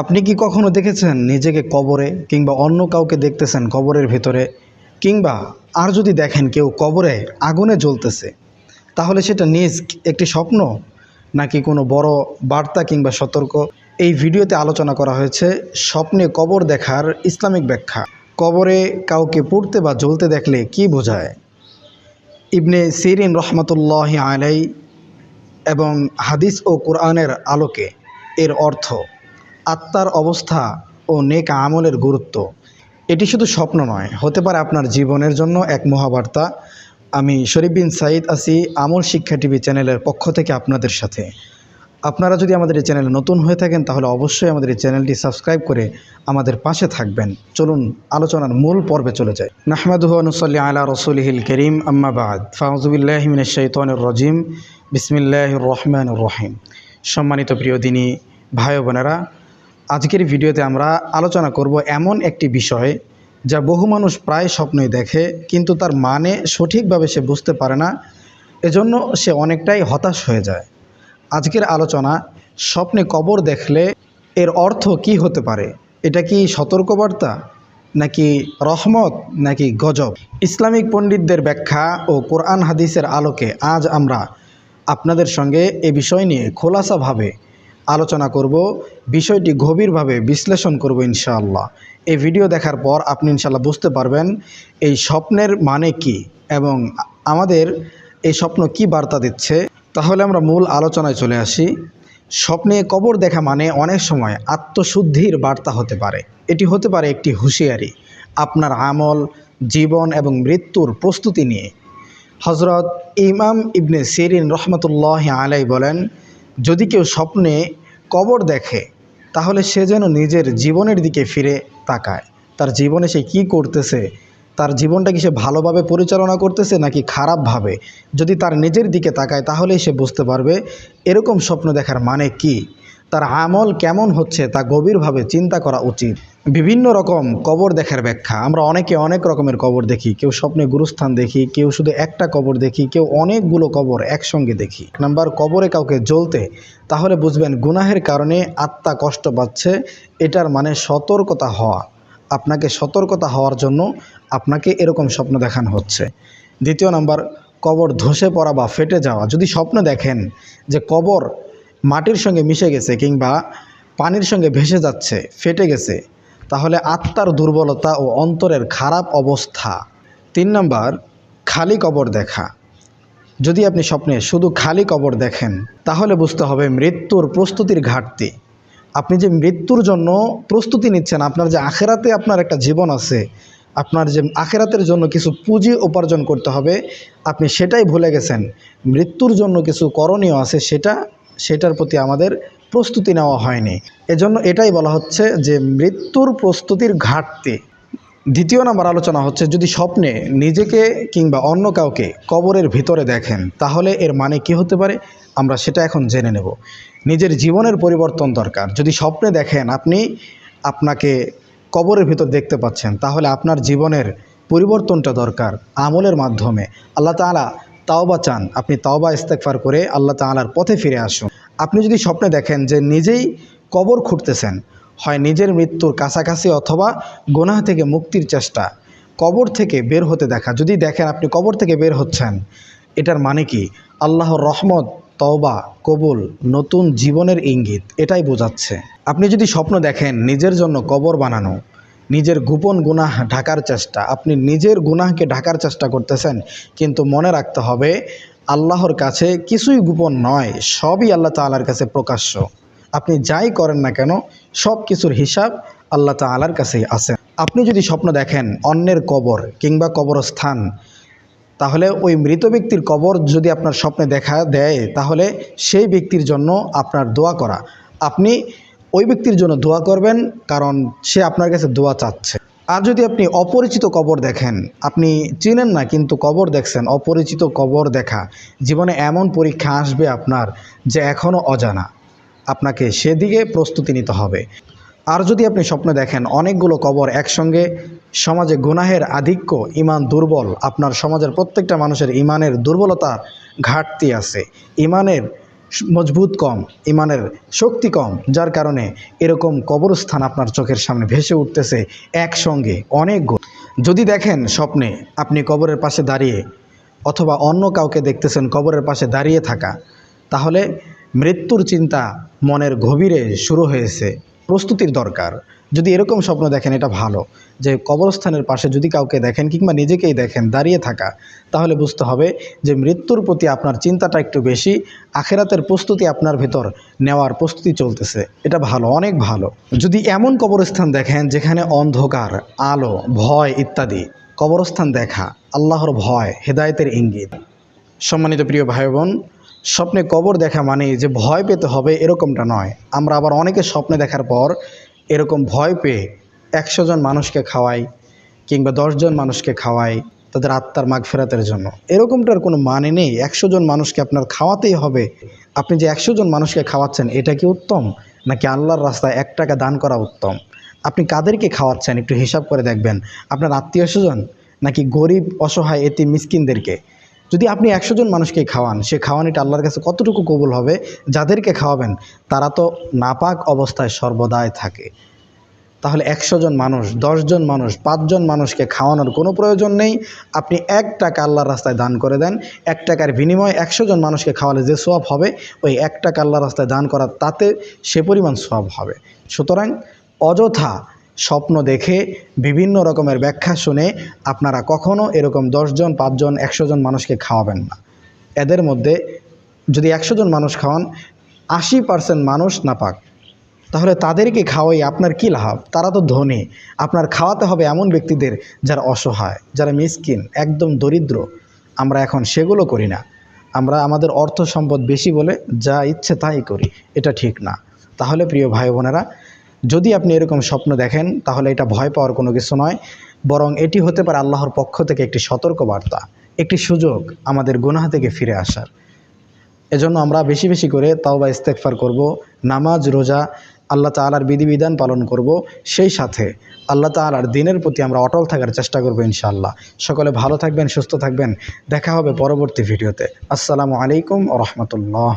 আপনি কি কখনো দেখেছেন নিজেকে কবরে কিংবা অন্য কাউকে দেখতেছেন কবরের ভেতরে? কিংবা আর যদি দেখেন কেউ কবরে আগুনে জ্বলতেছে, তাহলে সেটা নিজ একটি স্বপ্ন? নাকি কোনো বড় বার্তা কিংবা সতর্ক? এই ভিডিওতে আলোচনা করা হয়েছে স্বপ্নে কবর দেখার ইসলামিক ব্যাখ্যা। কবরে কাউকে পড়তে বা জ্বলতে দেখলে কি বোঝায়? ইবনে সিরিন রহমতুল্লাহ আলাই এবং হাদিস ও কোরআনের আলোকে এর অর্থ আত্মার অবস্থা ও নেক আমলের গুরুত্ব। এটি শুধু স্বপ্ন নয়, হতে পারে আপনার জীবনের জন্য এক মহাবার্তা। আমি শরীফ বিন সাইদ আসি আমল শিক্ষা টিভি চ্যানেলের পক্ষ থেকে আপনাদের সাথে। আপনারা যদি আমাদের এই চ্যানেলে নতুন হয়ে থাকেন, তাহলে অবশ্যই আমাদের এই চ্যানেলটি সাবস্ক্রাইব করে আমাদের পাশে থাকবেন। চলুন, আলোচনার মূল পর্বে চলে যাই। নাহমাদুহনুসল্লি আলা রসুলহিল করিম আম্মাবাদ ফাউজুবিল্লাহমিন শৈতনুর রজিম। বিসমিল্লাহ রহমান রহিম। সম্মানিত প্রিয় দিনী, ভাই বোনেরা আজকের ভিডিওতে আমরা আলোচনা করব এমন একটি বিষয় যা বহু মানুষ প্রায় স্বপ্নই দেখে, কিন্তু তার মানে সঠিকভাবে সে বুঝতে পারে না। এজন্য সে অনেকটাই হতাশ হয়ে যায়। আজকের আলোচনা, স্বপ্নে কবর দেখলে এর অর্থ কি হতে পারে? এটা কি সতর্কবার্তা? নাকি রহমত? নাকি গজব? ইসলামিক পণ্ডিতদের ব্যাখ্যা ও কোরআন হাদিসের আলোকে আজ আমরা আপনাদের সঙ্গে এ বিষয় নিয়ে খোলাসাভাবে আলোচনা করব, বিষয়টি গভীরভাবে বিশ্লেষণ করব ইনশাআল্লাহ। এই ভিডিও দেখার পর আপনি ইনশাআল্লাহ বুঝতে পারবেন এই স্বপ্নের মানে কি এবং আমাদের এই স্বপ্ন কি বার্তা দিচ্ছে। তাহলে আমরা মূল আলোচনায় চলে আসি। স্বপ্নে কবর দেখা মানে অনেক সময় আত্মশুদ্ধির বার্তা হতে পারে। এটি হতে পারে একটি হুঁশিয়ারি, আপনার আমল, জীবন এবং মৃত্যুর প্রস্তুতি নিয়ে। হজরত ইমাম ইবনে সিরিন রহমতুল্লাহ আলাই বলেন যদি কেউ স্বপ্নে কবর দেখে, তাহলে সে যেন নিজের জীবনের দিকে ফিরে তাকায়। তার জীবনে সে কি করতেছে? তার জীবনটা কি সে ভালোভাবে পরিচালনা করতেছে নাকি খারাপভাবে? যদি তার নিজের দিকে তাকায়, তাহলেই সে বুঝতে পারবে এরকম স্বপ্ন দেখার মানে কি? তার আমল কেমন হচ্ছে তা গভীরভাবে চিন্তা করা উচিত। বিভিন্ন রকম কবর দেখার ব্যাখ্যা। আমরা অনেকে অনেক রকমের কবর দেখি। কেউ স্বপ্নে গুরুস্থান দেখি, কেউ শুধু একটা কবর দেখি, কেউ অনেকগুলো কবর একসঙ্গে দেখি। নাম্বার, কবরে কাউকে জ্বলতে, তাহলে বুঝবেন গুনাহের কারণে আত্মা কষ্ট পাচ্ছে, এটার মানে সতর্কতা হওয়া। আপনাকে সতর্কতা হওয়ার জন্য আপনাকে এরকম স্বপ্ন দেখানো হচ্ছে। দ্বিতীয় নাম্বার, কবর ধসে পড়া বা ফেটে যাওয়া। যদি স্বপ্ন দেখেন যে কবর মাটির সঙ্গে মিশে গেছে কিংবা পানির সঙ্গে ভেসে যাচ্ছে, ফেটে গেছে তাহলে আত্মার দুর্বলতা ও অন্তরের খারাপ অবস্থা। তিন নাম্বার, খালি কবর দেখা। যদি আপনি স্বপ্নে শুধু খালি কবর দেখেন, তাহলে বুঝতে হবে মৃত্যুর প্রস্তুতির ঘাটতি। আপনি যে মৃত্যুর জন্য প্রস্তুতি নিচ্ছেন, আপনার যে আখেরাতে আপনার একটা জীবন আছে, আপনার যে আখেরাতের জন্য কিছু পুঁজি উপার্জন করতে হবে, আপনি সেটাই ভুলে গেছেন। মৃত্যুর জন্য কিছু করণীয় আছে, সেটা, সেটার প্রতি আমাদের প্রস্তুতি নেওয়া হয়নি। এজন্য এটাই বলা হচ্ছে যে মৃত্যুর প্রস্তুতির ঘাটতি। দ্বিতীয় নাম্বার আলোচনা হচ্ছে, যদি স্বপ্নে নিজেকে কিংবা অন্য কাউকে কবরের ভিতরে দেখেন, তাহলে এর মানে কি হতে পারে? আমরা সেটা এখন জেনে নেব। নিজের জীবনের পরিবর্তন দরকার। যদি স্বপ্নে দেখেন আপনি আপনাকে কবরের ভিতর দেখতে পাচ্ছেন, তাহলে আপনার জীবনের পরিবর্তনটা দরকার আমলের মাধ্যমে। আল্লাহ তাআলা তাওবা চান, আপনি তাওবা ইস্তেকফার করে আল্লাহ তাআলার পথে ফিরে আসুন। আপনি যদি স্বপ্নে দেখেন যে নিজেই কবর খুঁড়তেছেন, হয় নিজের মৃত্যুর কাছাকাছি অথবা গোনাহ থেকে মুক্তির চেষ্টা, কবর থেকে বের হতে দেখা, যদি দেখেন আপনি কবর থেকে বের হচ্ছেন, এটার মানে কি? আল্লাহর রহমত, তওবা, কবুল, নতুন জীবনের ইঙ্গিত, এটাই বোঝাচ্ছে। আপনি যদি স্বপ্ন দেখেন নিজের জন্য কবর বানানো, নিজের গোপন গুনাহ ঢাকার চেষ্টা, আপনি নিজের গুনাহকে ঢাকার চেষ্টা করতেছেন, কিন্তু মনে রাখতে হবে আল্লাহর কাছে কিছুই গোপন নয়, সবই আল্লাহ তাআলার কাছে প্রকাশ্য। আপনি যাই করেন না কেন, সব কিছুর হিসাব আল্লাহ তাআলার কাছেই আছে। আপনি যদি স্বপ্ন দেখেন অন্যের কবর কিংবা কবরস্থান, তাহলে ওই মৃত ব্যক্তির কবর যদি আপনার স্বপ্নে দেখা দেয়, তাহলে সেই ব্যক্তির জন্য আপনার দোয়া করা। আপনি ওই ব্যক্তির জন্য দোয়া করবেন কারণ সে আপনার কাছে দোয়া চাচ্ছে। আর যদি আপনি অপরিচিত কবর দেখেন, আপনি চিনেন না, কিন্তু কবর দেখছেন, অপরিচিত কবর দেখা, জীবনে এমন পরীক্ষা আসবে আপনার যে এখনও অজানা। আপনাকে সেদিকে প্রস্তুতি নিতে হবে। আর যদি আপনি স্বপ্ন দেখেন, অনেকগুলো কবর একসঙ্গে, সমাজে গুনাহের আধিক্য, ইমান দুর্বল, আপনার সমাজের প্রত্যেকটা মানুষের ইমানের দুর্বলতা ঘাটতি আছে। ইমানের মজবুত কম, ইমানের শক্তি কম, যার কারণে এরকম কবরস্থান আপনার চোখের সামনে ভেসে উঠতেছে একসঙ্গে অনেক যদি দেখেন স্বপ্নে আপনি কবরের পাশে দাঁড়িয়ে অথবা অন্য কাউকে দেখতেছেন কবরের পাশে দাঁড়িয়ে থাকা, তাহলে মৃত্যুর চিন্তা মনের গভীরে শুরু হয়েছে। প্রস্তুতির দরকার। যদি এরকম স্বপ্ন দেখেন, এটা ভালো। যে কবরস্থানের পাশে যদি কাউকে দেখেন কিংবা নিজেকেই দেখেন দাঁড়িয়ে থাকা, তাহলে বুঝতে হবে যে মৃত্যুর প্রতি আপনার চিন্তাটা একটু বেশি, আখেরাতের প্রস্তুতি আপনার ভেতর নেওয়ার প্রস্তুতি চলতেছে। এটা ভালো, অনেক ভালো। যদি এমন কবরস্থান দেখেন যেখানে অন্ধকার, আলো, ভয় ইত্যাদি, কবরস্থান দেখা, আল্লাহর ভয়, হেদায়েতের ইঙ্গিত। সম্মানিত প্রিয় ভাই বোন স্বপ্নে কবর দেখা মানে যে ভয় পেতে হবে এরকমটা নয়। আমরা আবার অনেকে স্বপ্নে দেখার পর এরকম ভয় পেয়ে একশো জন মানুষকে খাওয়াই কিংবা দশজন মানুষকে খাওয়াই তাদের আত্মার মাগ ফেরাতের জন্য। এরকমটার কোনো মানে নেই। একশো জন মানুষকে আপনার খাওয়াতেই হবে। আপনি যে একশো জন মানুষকে খাওয়াচ্ছেন, এটা কি উত্তম? নাকি আল্লাহর রাস্তায় এক টাকা দান করা উত্তম? আপনি কাদেরকে খাওয়াচ্ছেন? একটু হিসাব করে দেখবেন। আপনার আত্মীয় স্বজন? নাকি গরিব, অসহায় এতি মিসকিনদেরকে? যদি আপনি একশো জন মানুষকে খাওয়ান, সে খাওয়ানিটা আল্লাহর কাছে কতটুকু কবুল হবে? যাদেরকে খাওয়াবেন, তারা তো নাপাক অবস্থায় সর্বদাই থাকে। তাহলে একশো জন মানুষ জন মানুষ পাঁচজন মানুষকে খাওয়ানোর কোনো প্রয়োজন নেই। আপনি এক টাকা আল্লাহর রাস্তায় দান করে দেন। এক টাকার বিনিময়ে একশো জন মানুষকে খাওয়ালে যে সোয়াব হবে, ওই এক টাকা আল্লাহর রাস্তায় দান করা তাতে সে পরিমাণ সোয়াব হবে। সুতরাং অযথা স্বপ্ন দেখে বিভিন্ন রকমের ব্যাখ্যা শুনে আপনারা কখনও এরকম দশজন, পাঁচজন একশো জন মানুষকে খাওয়াবেন না। এদের মধ্যে যদি একশো জন মানুষ খাওয়ান, আশি পার্সেন্ট মানুষ না পাক তাহলে তাদেরকে খাওয়াই আপনার কী লাভ? তারা তো ধনী। আপনার খাওয়াতে হবে এমন ব্যক্তিদের যারা অসহায়, যারা মিসকিন, একদম দরিদ্র। আমরা এখন সেগুলো করি না। আমরা আমাদের অর্থ সম্পদ বেশি বলে যা ইচ্ছে তাই করি। এটা ঠিক না। তাহলে প্রিয় ভাই বোনেরা যদি আপনি এরকম স্বপ্ন দেখেন, তাহলে এটা ভয় পাওয়ার কোনো কিছু নয়। বরং এটি হতে পারে আল্লাহর পক্ষ থেকে একটি সতর্ক বার্তা একটি সুযোগ আমাদের গুনাহ থেকে ফিরে আসার। এজন্য আমরা বেশি বেশি করে তাওবা ইস্তেকফার করব, নামাজ, রোজা, আল্লাহ তালার বিধিবিধান পালন করব। সেই সাথে আল্লাহ তালার দিনের প্রতি আমরা অটল থাকার চেষ্টা করব ইনশাআল্লাহ। সকলে ভালো থাকবেন, সুস্থ থাকবেন। দেখা হবে পরবর্তী ভিডিওতে। আসসালামু আলাইকুম রহমতুল্লাহ।